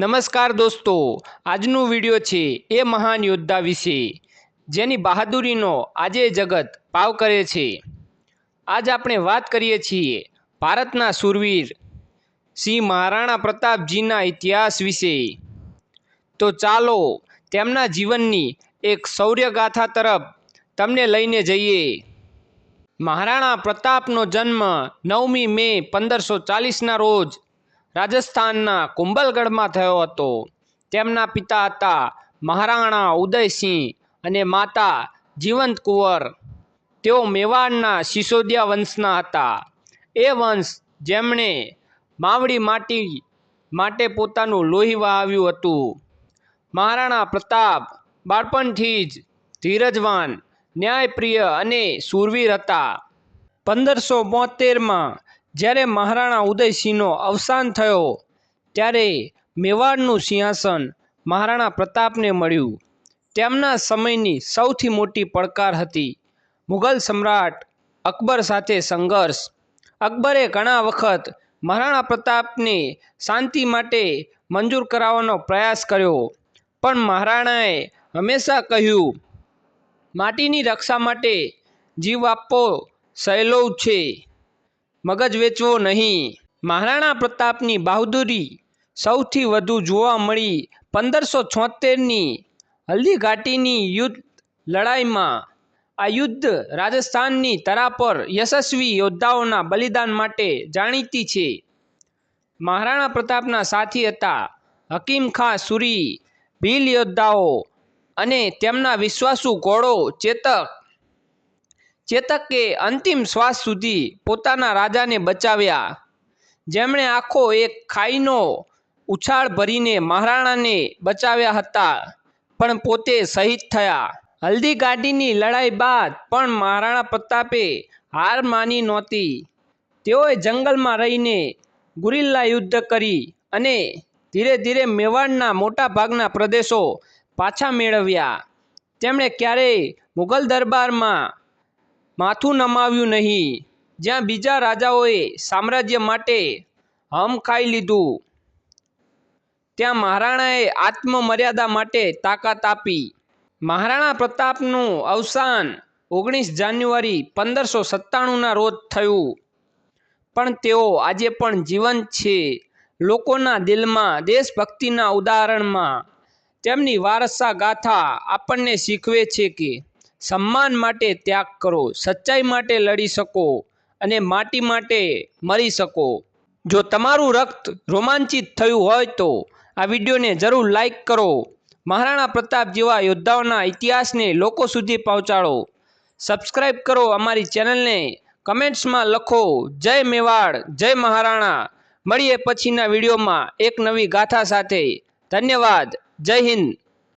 નમસ્કાર દોસ્તો, આજનું વીડિયો છે એ મહાન યોદ્ધા વિશે, જેની બહાદુરીનો આજે જગત પાવ કરે છે. આજ આપણે વાત કરીએ છીએ ભારતના સુરવીર સિંહ મહારાણા પ્રતાપજીના ઇતિહાસ વિશે. તો ચાલો તેમના જીવનની એક શૌર્યગાથા તરફ તમને લઈને જઈએ. મહારાણા પ્રતાપનો જન્મ નવમી મે પંદરસો ચાલીસના રોજ રાજસ્થાનના કુંભલગઢમાં થયો હતો. તેમના પિતા હતા મહારાણા ઉદયસિંહ અને માતા જીવંત કુંવર. તેઓ મેવાડના સિસોદિયા વંશના હતા. એ વંશ જેમણે માવડી માટી માટે પોતાનું લોહી વહાવ્યું હતું. મહારાણા પ્રતાપ બાળપણથી જ ધીરજવાન, ન્યાયપ્રિય અને શૂરવીર હતા. પંદરસો બોતેરમાં જ્યારે મહારાણા ઉદયસિંહનો અવસાન થયો, ત્યારે મેવાડનું સિંહાસન મહારાણા પ્રતાપને મળ્યું. તેમના સમયની સૌથી મોટી પડકાર હતી મુઘલ સમ્રાટ અકબર સાથે સંઘર્ષ. અકબરે ઘણા વખત મહારાણા પ્રતાપને શાંતિ માટે મંજૂર કરાવવાનો પ્રયાસ કર્યો, પણ મહારાણાએ હંમેશા કહ્યું, માટીની રક્ષા માટે જીવ આપવો સહેલો છે. મગજ વેચવો નહીં. મહારાણા પ્રતાપની બહાદુરી સૌથી વધુ જોવા મળી પંદરસો છોતેરની હલ્દીઘાટીની યુદ્ધ લડાઈમાં. આ યુદ્ધ રાજસ્થાનની તરા પર યશસ્વી યોદ્ધાઓના બલિદાન માટે જાણીતી છે. મહારાણા પ્રતાપના સાથી હતા હકીમ ખાં સુરી, ભીલ યોદ્ધાઓ અને તેમના વિશ્વાસુ ઘોડો ચેતક ચેતકે અંતિમ શ્વાસ સુધી પોતાના રાજાને બચાવ્યા. જેમણે આખો એક ખાઈનો ઉછાળ ભરીને મહારાણાને બચાવ્યા હતા, પણ પોતે શહીદ થયા. હલ્દી ઘાટીની લડાઈ બાદ પણ મહારાણા પ્રતાપે હાર માની નહોતી. તેઓએ જંગલમાં રહીને ગુરિલ્લા યુદ્ધ કરી અને ધીરે ધીરે મેવાડના મોટા ભાગના પ્રદેશો પાછા મેળવ્યા. તેમણે ક્યારેય મુઘલ દરબારમાં માથું નમાવ્યું નહીં. જ્યાં બીજા રાજાઓએ સામ્રાજ્ય માટે હમ ખાઈ લીધું. ત્યાં મહારાણાએ આત્મમર્યાદા માટે તાકાત આપી. મહારાણા પ્રતાપનું અવસાન ઓગણીસ જાન્યુઆરી પંદરસો સત્તાણુંના રોજ થયું. પણ તેઓ આજે પણ જીવંત છે. લોકોના દિલમાં દેશભક્તિના ઉદાહરણમાં તેમની વારસા ગાથા આપણને શીખવે છે કે સન્માન માટે ત્યાગ કરો, સચ્ચાઈ માટે લડી શકો અને માટી માટે મરી શકો. જો તમારું રક્ત રોમાંચિત થયું હોય તો આ વિડીયોને જરૂર લાઈક કરો. મહારાણા પ્રતાપ જેવા યોદ્ધાઓના ઇતિહાસને લોકો સુધી પહોંચાડો. સબસ્ક્રાઈબ કરો અમારી ચેનલને. કમેન્ટ્સમાં લખો, જય મેવાડ, જય મહારાણા. મળીએ પછીના વિડીયોમાં એક નવી ગાથા સાથે. ધન્યવાદ. જય હિન્દ.